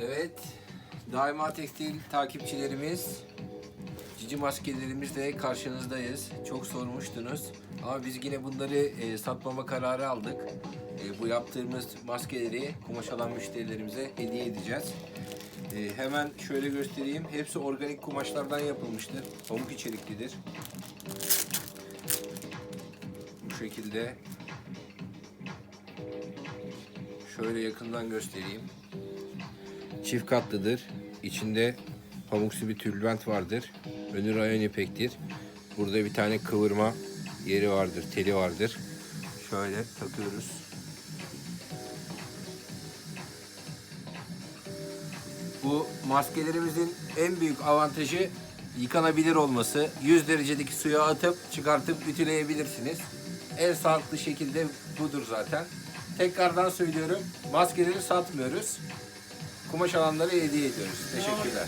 Evet, Daima Tekstil takipçilerimiz, cici maskelerimizle karşınızdayız. Çok sormuştunuz ama biz yine bunları e, satmama kararı aldık. E, bu yaptığımız maskeleri kumaş alan müşterilerimize hediye edeceğiz. E, hemen şöyle göstereyim. Hepsi organik kumaşlardan yapılmıştır. Pamuk içeriklidir. Bu şekilde şöyle yakından göstereyim. Çift katlıdır. İçinde pamuksu bir tülbent vardır. Önü rayon ipektir. Burada bir tane kıvırma yeri vardır, teli vardır. Şöyle takıyoruz. Bu maskelerimizin en büyük avantajı yıkanabilir olması. 100 derecedeki suya atıp çıkartıp ütüleyebilirsiniz. En sağlıklı şekilde budur zaten. Tekrardan söylüyorum. Maskeleri satmıyoruz. Kumaş alanları hediye ediyoruz. Teşekkürler.